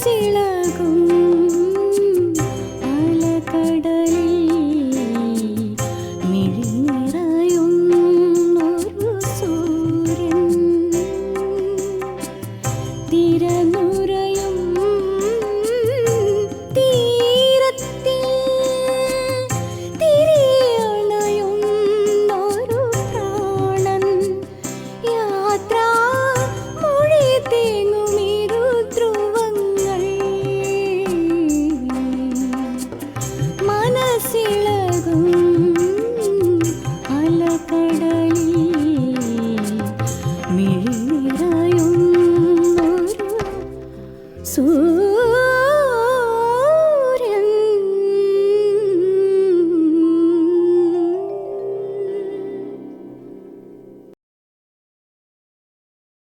മനസ്സിളകും ஆகும்